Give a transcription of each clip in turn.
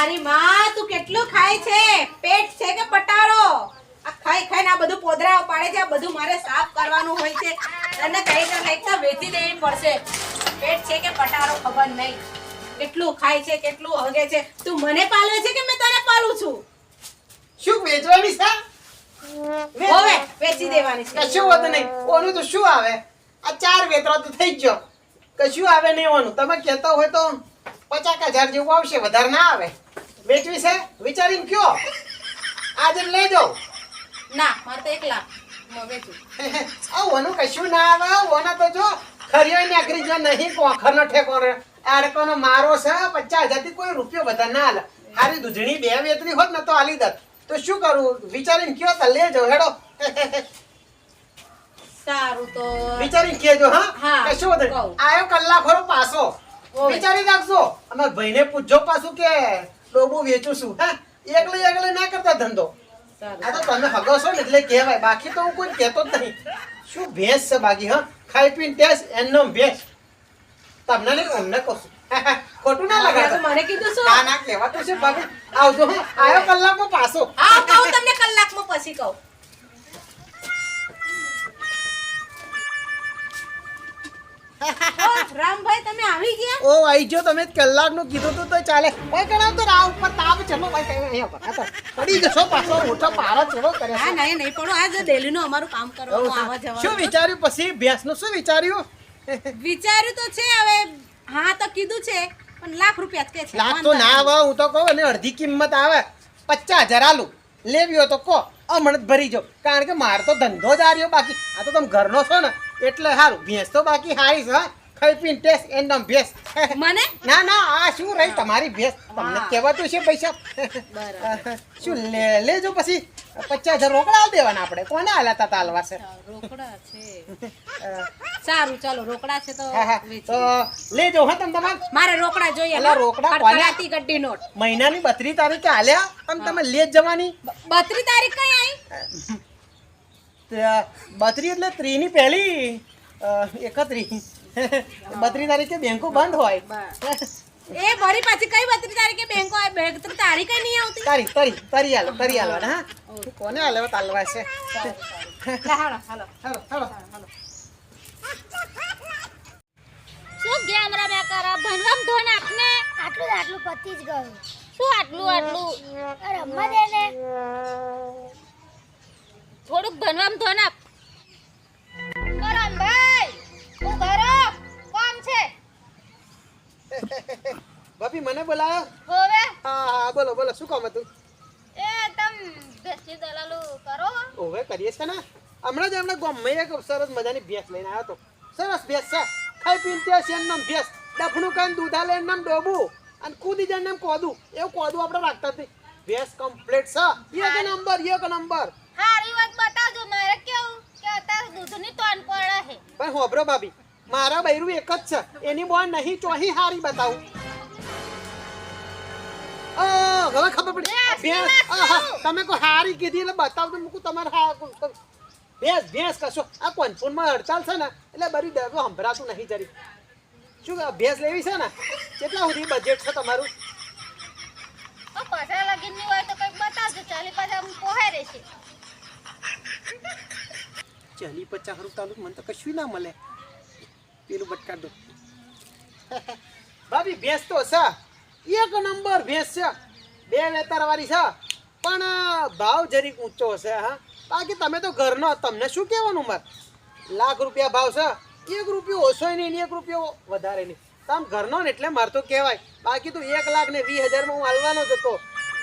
મારી માં તું કેટલું ખાય છે? પેટ છે કે પટારો આ ખાઈ ખાઈને આ બધું પોદરા પાડે છે આ બધું મારે સાફ કરવાનું હોય છે. અને કઈ તો કંઈક તો વેચી દેવી પડશે. પેટ છે કે પટારો ખબર નહીં. કેટલું ખાય છે કેટલું હગે છે. તું મને પાલે છે કે મેં તને પાલું છું? શું વેચવાની છે? હવે વેચી દેવાની છે. કશું હોતું નહીં. ઓનું તો શું આવે? આ ચાર વેતરા તો થઈ ગયો. કશું આવે નહીં ઓનું તમે કહેતા હોય તો પચાસ હજાર જેવું આવશે વધારે ના આવે. વેચવી છે? વિચારીને કયો? આજે લઈ જાઉં ના મારે તો એક લાખ હું વેચું આ ઓનું કશું ના આવે ઓના તો જો ખરીયો નાખરી જો નહીં કોખરનો ઠેકોનો આડકોનો મારો છે પચાસ હજારથી કોઈ રૂપિયો વધારે ના હાલે હારી દૂધણી બે વેતરી હોત ને તો આલી દત. તો શું કરું? વિચારીને કયો તો લેજો હેડો. સારું તો વિચારીને કહેજો હા? કશું આયો કલાક ખરો પાછો. વિચારી રાખજો. અમારા ભાઈને પૂછજો પાછું કે ડોબું વેચું છું. હા એકલે એકલે ના કરતા ધંધો. આ તો તમે હગો છો ને એટલે કહેવાય. બાકી તો હું કોઈ કહેતો જ નહીં. શું ભેંસ છે બાકી હા? ખાઈ પીને ટેસ એમનો ભેંસ. તમને નહીં અમને કહું ખોટું ના તો મને કીધું શું ના ના કહેવાતું છે બાકી. આવજો આવ્યો કલાકમાં પાછો. હા કહું તમને કલાકમાં પછી કહું. રામભાઈ તમે આવી ગયા? ઓ આવી જો તમે કલાકનું કીધું તું તો ચાલે. કોઈ કણા તો રાવ ઉપર તાપ ચલો ભાઈ કઈ અહીંયા પર પડી જશો પાછો મોટો પારો ચલો કરે હા નહીં નહીં પણ આ જે ડેલીનું અમારું કામ કરવાનું આવા શું વિચાર્યું પછી? ભેંસનું શું વિચાર્યું? વિચાર્યું તો છે હવે હા તો કીધું છે પણ લાખ રૂપિયા જ કે છે. લાખ તો ના આવે હું તો કહું અને અડધી કિંમત આવે. પચાસ હજાર આલુ. લેવી તો કહો હમણાં જ ભરી જાઓ. કારણ કે મારે તો ધંધો જ આ રહ્યો બાકી. આ તો તમે ઘરનો છો ને એટલે સારું ભેંસ તો બાકી હારી છે ખાઈ પીને ટેસ્ટ એમ ભેંસ. મને? ના ના આ શું રહી? તમારી ભેંસ. તમને કહેવાતું છે પૈસા. શું લે લેજો પછી. પચાસ હજાર રોકડા દેવાના આપણે. કોને હાલતા તા તાલવા છે? રોકડા છે. સારું ચાલો રોકડા છે તો લેજો હા તમે તમારે. મારે રોકડા જોઈએ એટલે? રોકડા કોને? આતી ગડ્ડી નોટ. મહિનાની બત્રીસ તારીખે હાલ્યા અને તમે લે જવાની? બત્રી તારીખ કઈ આવી બત્રી એટલે ત્રીની પહેલી એકત્રી. બત્રી તારીખે બેંકો બંધ હોય. એ ભરી પાછી કઈ બત્રી તારીખે બેંકો બત્રી તારીખ કઈ નહીં આવતી. તારી તારી તારી હાલો તારી હાલો હા? કોને હાલે તાલવા છે. લા, હાલો હાલો. હાલો હાલો. શું ગેમ રમ્યા કરો? ભણવામાં ધોન આપને? આટલું જ આટલું પતી જ ગયું. શું આટલું આટલું? રમવા દે થોડુંક ધોન આપ. કરમભાઈ હું ઘરો કોમ છે. ભાભી મને બોલાયો હોવે? હા હા બોલો બોલો શું કામ હતું? એ તમ બેસી દલાલુ કરો. હોવે કરીએ છે ને? હમણાં જ હમણાં ગામમાં એક સરસ મજાની ભેંસ લઈને આવ્યો તો સરસ ભેંસ છે. ખાઈ પીને ત્યાં છે નામ ભેંસ. ડફણું કાન દૂધા લઈને નામ ડોબું. અને કૂદી જાય નામ કોદું. એવું કોદું આપણે રાખતા હતી નહીં. ભેંસ કમ્પ્લીટ છે. એક નંબર એક નંબર સારી વાત કે અત્યારે દૂધની તોન પડે છે. પણ હોબરો ભાભી મારા બૈરું એક જ છે. એની બોન નહીં ચોહી હારી બતાવું. હવે ખબર પડી. તમે કોઈ હારી કીધી એટલે બતાવ તો મૂકું તમારે હા ભેંસ ભેંસ કશો. આ કોન્ફોનમાં હડતાલ છે ને એટલે બરી દરતો સંભળાતું નહીં જરી. શું કે ભેંસ લેવી છે ને? કેટલા સુધી બજેટ છે તમારું? તો લગીનની હોય તો કંઈક બતાવજો ચાલી પાછા પોહાય રહેશે. ચાલી પચાસ રૂપિયા મને તો કશું ના મળે. પેલું બટકા દો. ભાભી, ભેંસ તો છે. એક નંબર ભેંસ છે. બે વેતર વાળી છે. પણ ભાવ જરીક ઊંચો છે, હા. બાકી તમે તો ઘરનો તમને શું કહેવાનું મારે? લાખ રૂપિયા ભાવ છે. એક રૂપિયો ઓછો નહીં એક રૂપિયો વધારે નહીં. તમે ઘરનો ને એટલે મારે તો કહેવાય. બાકી તો એક લાખ ને વીસ હજારમાં હું હાલવાનો જ હતો.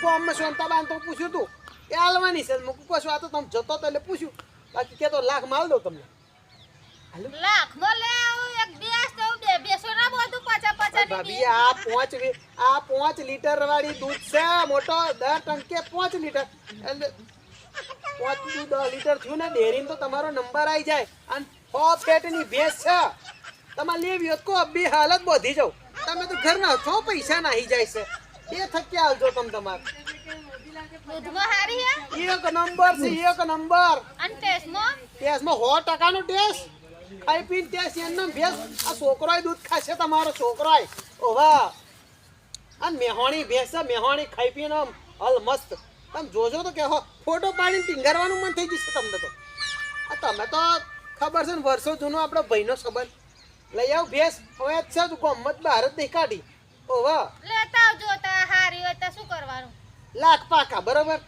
ફોર્મમાં સોનતાબાન તો પૂછ્યું હતું એ હાલવાની છે? મૂકું કશું આ તો તમે જતો તો એટલે પૂછ્યું. બાકી કેતો લાખ માલ દઉં તમને. લાખમાં લે એક બેસ તો બે બેસો ના બધું પાછા પાછા ભાભી આ પાંચ આ પાંચ લિટર વાળી દૂધ છે મોટો દર ટંકે પાંચ લિટર. એટલે પાંચ દૂધ દસ લીટર થયું ને ડેરીમાં તો તમારો નંબર આવી જાય. અને સો પેટની ભેંસ છે. તમારે લેવી હોત કો બી હાલત બોધી જાવ તમે તો ઘરના છો પૈસા નાહી જાય છે. બે થકી આવજો તમે તમારે. દૂધમાં હારી હે? એક નંબર છે એક નંબર. અને ટેસ્ટમાં? ટેસ્ટમાં સો ટકાનો ટેસ્ટ. ખાઈ પીને ટેસ્ટ એમનો ભેંસ. આ છોકરોય દૂધ ખાશે તમારો છોકરોય ઓવા આ મેહોણી ભેંસ મેહોણી ખાઈ પીને આમ હલ મસ્ત. તમે જોજો તો કે હો ફોટો પાડીને ટીંગારવાનું મન થઈ જશે તમને તો. આ તમે તો ખબર છે ને વર્ષો જૂનો આપણો ભાઈનો સંબંધ. લઈ આવ ભેસ. હવે જ છે ગમત બહાર જ નહીં કાઢી ઓહો. લેતા આવજો તા હારી હોય તો શું કરવાનું? લાખ પાકા બરોબર?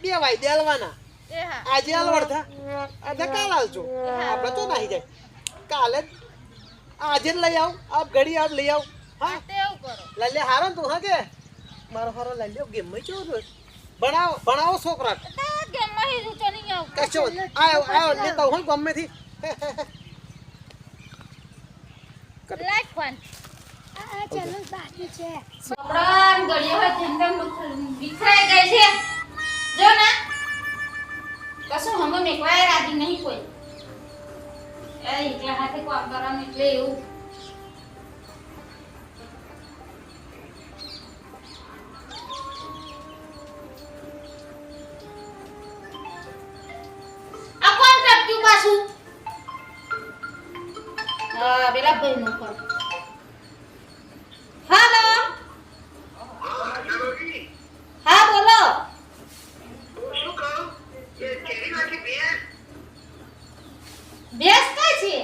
બે વાય દેલવાના. આજે અલવડતા અને કાલ આલજો આપણે તો નાહી જાય. કાલે જ આજે જ લઈ આવ. આપ ઘડી આવ લઈ આવ. હા? લઈ લે હારો તું હા કે? મારો હારો લલ્લે ગેમમાં ચો ભણાવો ભણાવો છોકરા ગેમ ગેમમાં હીરું તો નહીં આવ. કશો આયો આયો લેતા હું ગમે થી. લાઈક ચાલો બાકી છે. કપડાં ગળિયા હોય કોઈ. એ એકલા હાથે કામ ભાઈ નો કોલ હાલો હા બોલો ભેંસ કઈ છે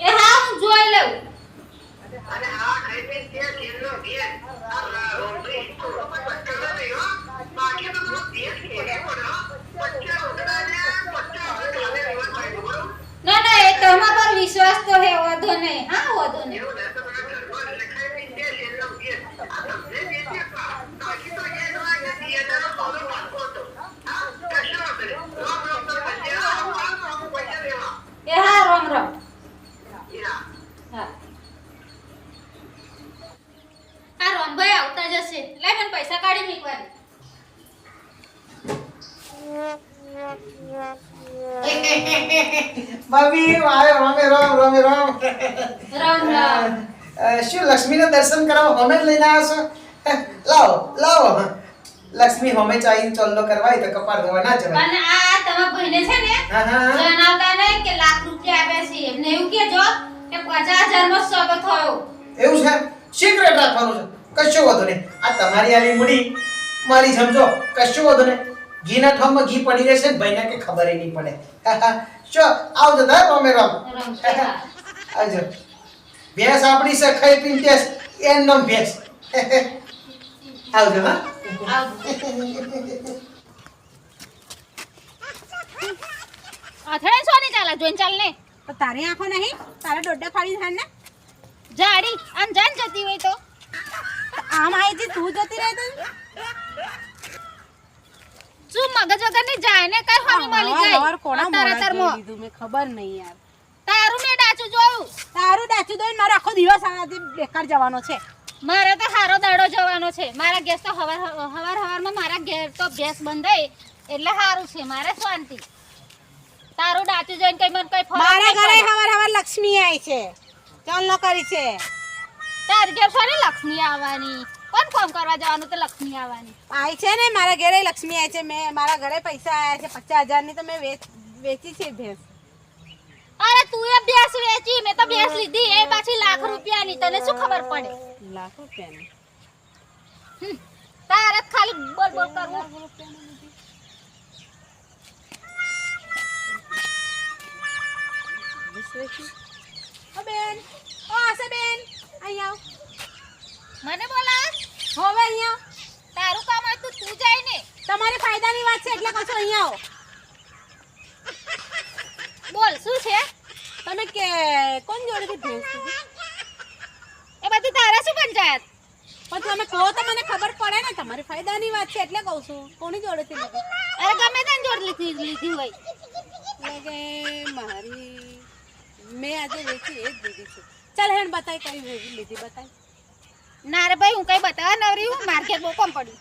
એ હા હું જોઈ લઉં ના ના એ તમારા પર વિશ્વાસ તો હે વધો નહીં હા વધો નહીં એ હા રામ રામ હા આ રામભાઈ આવતા જશે લે મને પૈસા કાઢી મૂકવાની ભાભી આયો રામે રામ રામે રામ રામ રામ અ, શું લક્ષ્મીને દર્શન કરવા હમે જ લઈને આવ્યો છો? લાવો લાવો. લક્ષ્મી હમે ચાઈને ચોલ્લો કરવાય તો કપાળ ધોવા ના જવાય. અને આ તમારા ભાઈને છે ને. જણાવતા નહીં કે લાખ રૂપિયા આવ્યા છે. એમને એવું કહેજો કે પચાસ નો સોગો થયો. એવું છે? સિક્રેટ રાખવાનું છે. કશું વધુ નહીં. આ તમારી આલી મૂડી. મારી સમજો કશું વધુ નહીં. ઘીના ઠામમાં ઘી પડી રહેશે ને ભાઈને કે ખબર નહીં પડે. ચો આવજો તા રામે રામ આવજો. ભેંસ આપણી છે ખાઈ પીને ટેસ એન નામ ભેંસ. આવજો હા. અથડે સોની ચાલે? જોઈન ચાલ ને. તો તારી આંખો નહીં? તારા દોડડા ફાડી થાય ને. જાડી આમ જાન જતી હોય તો. આમ હતી તું જતી રહે તો? શું મગજ વગરની જાય ને કઈ હોમી માલી જાય? અત્યારમાં. જોઈ લીધું મેં ખબર નહીં યાર. તારું ડાચું દોઈને મારો આખો દિવસ બેકાર જવાનો છે. મારે તો હારો દાડો જવાનો છે. મારા ગેસ તો હવાર હવાર હવારમાં મારા ઘેર તો ગેસ બંધ બંધાય એટલે સારું છે. મારે શાંતિ. તારું ડાચું જોઈને કઈ મને કઈ ફરક મારા ઘરે. હવાર હવાર લક્ષ્મી આવી છે. ચાલ ન કરી છે. તાર ઘેર સોની લક્ષ્મી આવવાની. કોણ ફોન કરવા જવાનું તો લક્ષ્મી આવવાની? આવી છે ને મારા ઘરે લક્ષ્મી આવી છે. મેં મારા ઘરે પૈસા આવ્યા છે. પચાસ હજારની તો મેં વેચ છે ભેંસ. તું એ ભેંસ વેચી મેં તો ભેંસ લીધી એ પાછી લાખ રૂપિયાની તને શું ખબર પડે? લાખ રૂપિયાની. તારે ખાલી બોલ બોલ કરવું બેન ઓ આશે બેન અહીં આવ. મને બોલાવે? હવે અહીંયા તારું કામ હોય તો તું જાય ને. તમારે ફાયદાની વાત છે એટલે કશું અહીંયા અહીં આવો. બોલ શું છે? તમે કે કોણ જોડેથી ભેંસ? એ બધી તારા શું પંચાયત? પણ તમે કહો તો મને ખબર પડે ને તમારી ફાયદાની વાત છે એટલે કહું છું. કોની જોડેથી લીધી? અરે ગમે તેની જોડે લીધી લીધી હોય. એટલે કે મારી મેં આજે વેચી એ જ લીધી છે. ચાલ હેણ બતાય કઈ લીધી બતાય. ના રે ભાઈ હું કઈ બતાવવા નવરી હું માર્કેટ બહુ કમ પડ્યું.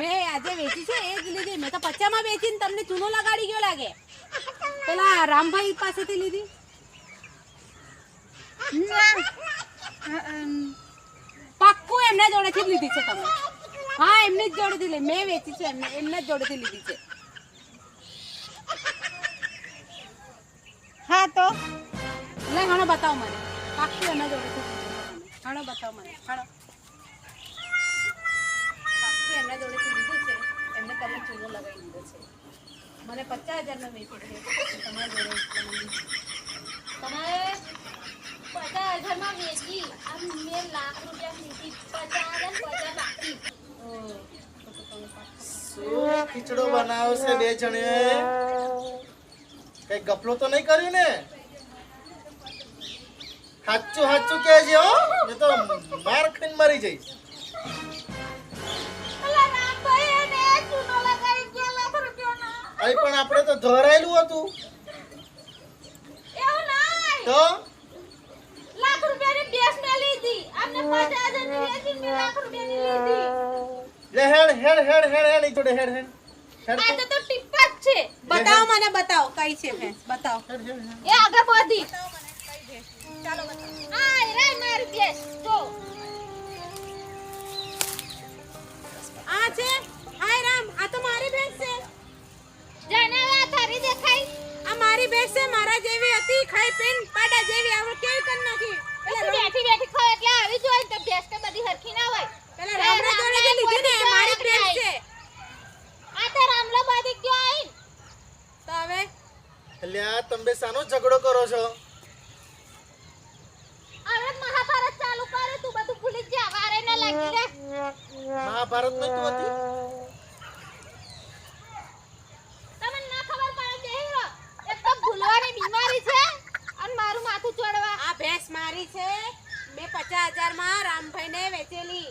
મેં આજે વેચી છે એ જ લીધી. મેં તો પચામાં વેચીને તમને ચૂનો લગાડી ગયો લાગે. પેલા રામભાઈ પાસેથી લીધી. પાક્કું એમના જોડેથી જ લીધી છે તમે. હા એમની જ જોડેથી લે. મેં વેચી છે એમને. એમના જ જોડેથી લીધી છે. હા તો? લે હણો બતાવો મને. પાક્કું એમના જોડેથી ઘણો બતાવો મને. હણો. પાક્કું એમના જોડેથી લીધું છે. એમને તમે ચૂનો લગાવી દીધો છે. મને પચાસ હજારનો વેચી છે. તમારા જોડે એટલો મને તમારે પચાસ હજારમાં વેચી આમ મેં શું ખીચડો બનાવશે બે જણે? કઈ ગપલો તો નહીં કર્યું ને? હાચું હાચું કેજો હો, નહીં તો માર ખાઈને મરી જઈશ. અહીં પણ આપણે તો ધરાયેલું હતું. તો લાખ રૂપિયાની બેસ મેં લીધી અમને પચાસ હજારની વેચી મેં લાખ રૂપિયાની લીધી લે હેડ હેડ હેડ હેડ હેડ ઈ જોડે હેડ હેડ. હેડ આ તો. તો ટીપા જ છે. બતાવો મને બતાવો કઈ છે ભેંસ? બતાવો. એ આગળ વધી આ રે મારી બેસ જો. આ છે? હાય રામ આ તો મારી ભેંસ છે. જણાવા થારી દેખાઈ આ મારી ભેંસ છે મારા જેવી હતી ખાઈ પીન પાડા જેવી આવડે કેવી કરી નાખી? બેઠી બેઠી ખાવ એટલે આવી જોઈએ તો ભેંસ તો બધી હરખી ના હોય. પેલા રામરા જોડે જે લીધી ને મારી ભેંસ છે. આ તો રામલો બાદી ગયો આઈ તો હવે? અલ્યા તમે સાનો ઝઘડો કરો છો? હવે મહાભારત ચાલુ કરે તું બધું ભૂલી જા વારે ના લાગી રે મહાભારત નહીં તું હતી? તમને ના ખબર પડે બેહી એક તો ભૂલવાની બીમારી છે અને મારું માથું ચોડવા આ ભેંસ મારી છે. મેં પચાસ હજારમાં રામભાઈ ને વેચેલી.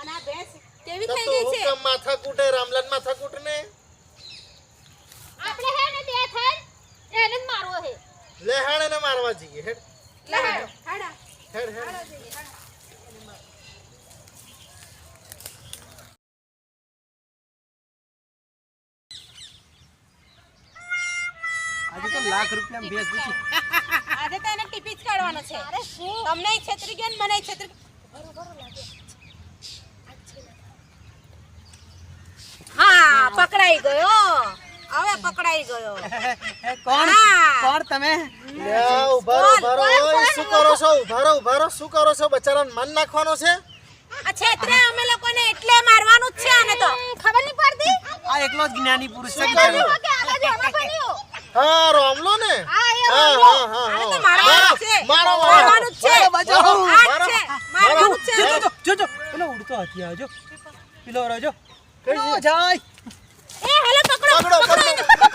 અને આ ભેંસ કેવી થઈ ગઈ છે? માથા કૂટે રામલાલ માથા કૂટ ને આપણે હે ને બે થન એને જ મારવો હે લે હેડ એને મારવા જઈએ હેડ. લે હાડો, હાડો. હેડ હેડ. આજે તો લાખ રૂપિયા ભેંસ વેચી. આજે તો એને ટીપી જ કાઢવાનો છે. તમને છેતરી ગયો ને મને છેતરી હા પકડાઈ ગયો. હવે પકડાઈ ગયો. કોણ? કોણ તમે? ઊભા રહો ઊભા રહો. શું કરો છો? ઊભા રહો ઊભા રહો. શું કરો છો? બચારાને મન નાખવાનો છે? આ છેતરે અમે લોકોને એટલે મારવાનું જ છે આને તો. ખબર નહીં પડતી? આ એકલો જ જ્ઞાની પુરુષ છે હા રોમલો ને. હા આને તો હા. મારવાનું જ છે. મારો મારો મારવાનું છે. આ જ છે જો, છે જો, જો, જો, પેલો ઉડતો હાથી આવ્યો, જો. પેલો રહ્યો, જાય. એ હેલો પકડો. પકડો.